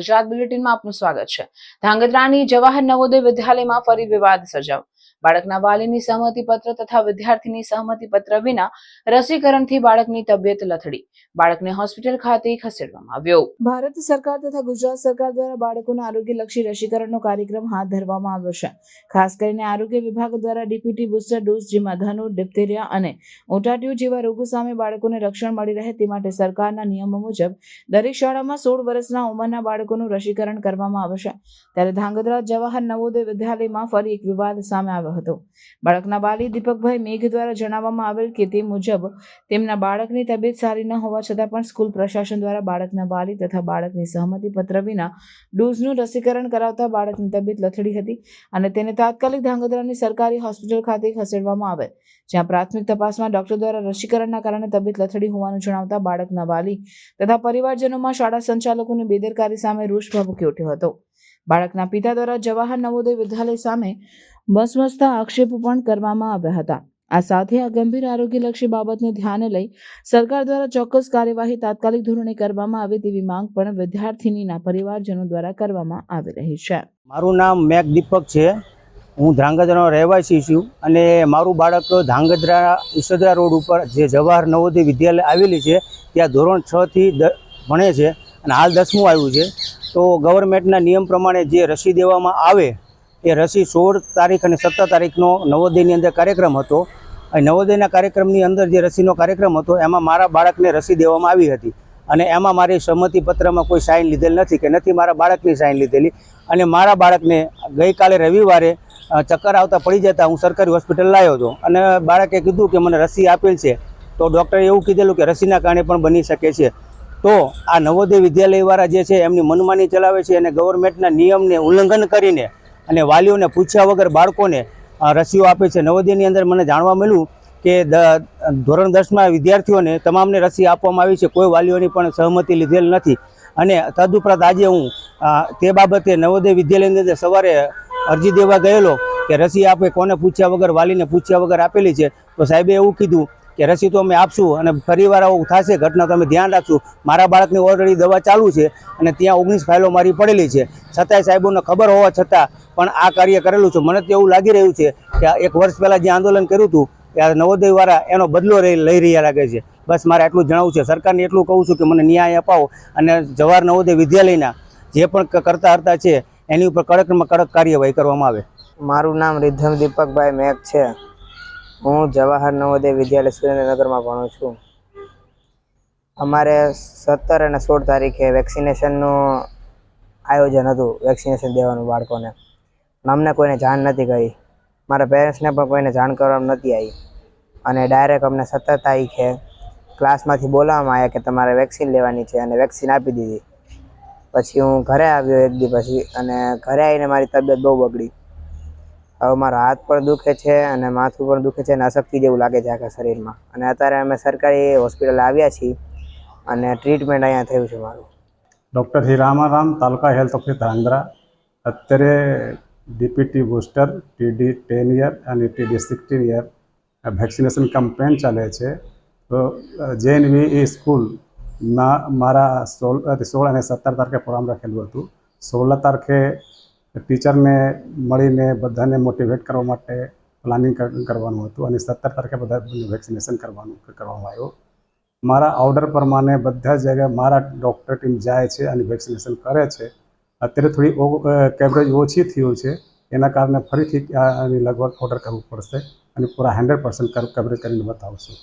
ગુજરાત બુલેટિનમાં આપનું સ્વાગત છે. ધાંગધ્રાની જવાહર નવોદય વિદ્યાલયમાં ફરી વિવાદ સર્જાયો. બાળકના વાલીની સહમતિ પત્ર તથા વિદ્યાર્થીની સહમતિ પત્ર વિના રસીકરણથી બાળકની તબિયત લથડી. બાળકને હોસ્પિટલ ખાતે ખસેડવામાં આવ્યો. ભારત સરકાર તથા ગુજરાત સરકાર દ્વારા બાળકોના આરોગ્યલક્ષી રસીકરણનો કાર્યક્રમ હાથ ધરવામાં આવ્યો છે. ખાસ કરીને આરોગ્ય વિભાગ દ્વારા ડીપીટી બુસ્ટર ડોઝ, જેમાં ધનુ, ડિપ્થેરિયા અને ઓટાટ્યુ જેવા રોગો સામે બાળકોને રક્ષણ મળી રહે તે માટે સરકારના નિયમો મુજબ દરેક શાળામાં સોળ વર્ષના ઉંમરના બાળકોનું રસીકરણ કરવામાં આવશે ત્યારે ધાંગધ્રા જવાહર નવોદય વિદ્યાલયમાં ફરી એક વિવાદ સામે આવ્યો. હતો. બાળકના વાલી દીપકભાઈ મેઘ દ્વારા જણાવવામાં આવેલ કે તે મુજબ તેમના બાળકની તબિયત સારી ન હોવા છતાં પણ સ્કૂલ પ્રશાસન દ્વારા બાળકના વાલી તથા બાળકની સહમતિ પત્ર વિના ડોઝનું રસીકરણ કરાવતા બાળકની તબિયત લથડી હતી અને તેને તાત્કાલિક ધાંગધ્રાની સરકારી હોસ્પિટલ ખાતે ખસેડવામાં આવે જ્યાં પ્રાથમિક તપાસમાં ડોક્ટર દ્વારા રસીકરણના કારણે તબિયત લથડી હોવાનું જણાવતા બાળકના વાલી તથા પરિવારજનોમાં શાળા સંચાલકોની બેદરકારી સામે રોષ ભભૂકી ઉઠ્યો હતો. બાળકના પિતા દ્વારા જવાહર નવોદય વિદ્યાલય સામે મસમસતા આક્ષેપો પણ કરવામાં આવ્યા હતા. આ સાથે આ ગંભીર આરોગ્યલક્ષી બાબતને ધ્યાને લઈ સરકાર દ્વારા ચોક્કસ કાર્યવાહી તાત્કાલિક ધોરણે કરવામાં આવે તેવી માંગ પણ વિદ્યાર્થીનીના પરિવારજનો દ્વારા કરવામાં આવી રહી છે. મારું નામ મેઘ દીપક છે. હું ધ્રાંગધ્રાનો રહેવાસી છું અને મારું બાળક ધ્રાંગધ્રા ઈસદરા રોડ ઉપર જે જવાહર નવોદય વિદ્યાલય આવેલી છે, ત્યાં ધોરણ છથી ભણે છે અને હાલ દસમું આવ્યું છે. તો ગવર્મેન્ટના નિયમ પ્રમાણે જે રસી દેવામાં આવે, એ રસી સોળ તારીખ અને સત્તર તારીખનો નવોદયની અંદર કાર્યક્રમ હતો. અને નવોદયના કાર્યક્રમની અંદર જે રસીનો કાર્યક્રમ હતો, એમાં મારા બાળકને રસી દેવામાં આવી હતી. અને એમાં મારી સંમતિ પત્રમાં કોઈ સાઇન લીધેલ નથી, કે નથી મારા બાળકની સાઇન લીધેલી. અને મારા બાળકને ગઈકાલે રવિવારે ચક્કર આવતા પડી જતા હું સરકારી હોસ્પિટલ લાવ્યો હતો. અને બાળકે કીધું કે મને રસી આપેલ છે. તો ડૉક્ટરે એવું કીધેલું કે રસીના કારણે પણ બની શકે છે. તો આ નવોદય વિદ્યાલયવાળા જે છે એમની મનમાની ચલાવે છે અને ગવર્મેન્ટના નિયમને ઉલ્લંઘન કરીને અને વાલીઓને પૂછ્યા વગર બાળકોને રસીઓ આપે છે. નવોદયની અંદર મને જાણવા મળ્યું કે ધોરણ દસમાં વિદ્યાર્થીઓને તમામને રસી આપવામાં આવી છે. કોઈ વાલીઓની પણ સહમતિ લીધેલ નથી. અને તદુપરાંત આજે હું તે બાબતે નવોદય વિદ્યાલયની અંદર સવારે અરજી દેવા ગયેલો કે રસી આપે, કોને પૂછ્યા વગર, વાલીને પૂછ્યા વગર આપેલી છે. તો સાહેબે એવું કીધું કે રસી તો અમે આપશું અને ફરીવાર આવું થશે, ઘટના તો અમે ધ્યાન રાખશું. મારા બાળકની ઓલરેડી દવા ચાલુ છે અને ત્યાં ઓગણીસ ફાઇલો મારી પડેલી છે. છતાંય સાહેબોને ખબર હોવા છતાં પણ આ કાર્ય કરેલું છે. મને તો એવું લાગી રહ્યું છે કે એક વર્ષ પહેલાં જે આંદોલન કર્યું હતું ત્યારે નવોદયવાળા એનો બદલો લઈ રહ્યા લાગે છે. બસ મારે આટલું જણાવવું છે. સરકારને એટલું કહું છું કે મને ન્યાય અપાવો અને જવાહર નવોદય વિદ્યાલયના જે પણ કરતા હરતા છે, એની ઉપર કડકમાં કડક કાર્યવાહી કરવામાં આવે. મારું નામ રિધમ દીપકભાઈ મેઘ છે. હું જવાહર નવોદય વિદ્યાલય સુરેન્દ્રનગરમાં ભણું છું. અમારે સત્તર અને સોળ તારીખે વેક્સિનેશનનું આયોજન હતું, વેક્સિનેશન દેવાનું બાળકોને. અમને કોઈને જાણ નથી કરી. મારા પેરેન્ટ્સને પણ કોઈને જાણ કરવામાં નથી આવી. અને ડાયરેક્ટ અમને સત્તર તારીખે ક્લાસમાંથી બોલાવવામાં આવ્યા કે તમારે વેક્સિન લેવાની છે અને વેક્સિન આપી દીધી. પછી હું ઘરે આવ્યો એક દી પછી અને ઘરે આવીને મારી તબિયત બહુ બગડી. હવે મારા હાથ પણ દુખે છે અને માથું પણ દુખે છે અને અશક્તિ જેવું લાગે છે આખા શરીરમાં. અને અત્યારે અમે સરકારી હોસ્પિટલ આવ્યા છીએ અને ટ્રીટમેન્ટ અહીંયા થયું છે મારું. Doctor Hiramaram taluka health office Dhrangadhra. અત્યારે DPT booster, TD ten year અને TD sixteen year vaccination campaign ચાલે છે. તો જેએનવી એ સ્કૂલમાં મારા સોળ સોળ અને સત્તર તારીખે પ્રોગ્રામ રાખેલું હતું. સોળ તારીખે ટીચરને મળીને બધાને મોટિવેટ કરવા માટે પ્લાનિંગ કરવાનું હતું અને સત્તર તારીખે બધા વેક્સિનેશન કરવાનું, કરવામાં આવ્યું. મારા ઓર્ડર પ્રમાણે બધા જગ્યાએ મારા ડૉક્ટર ટીમ જાય છે અને વેક્સિનેશન કરે છે. અત્યારે થોડી કેવરેજ ઓછી થયું છે. એના કારણે ફરીથી આની લગભગ ઓર્ડર કરવું પડશે અને પૂરા હંડ્રેડ પર્સન્ટ કવરેજ કરીને બતાવશું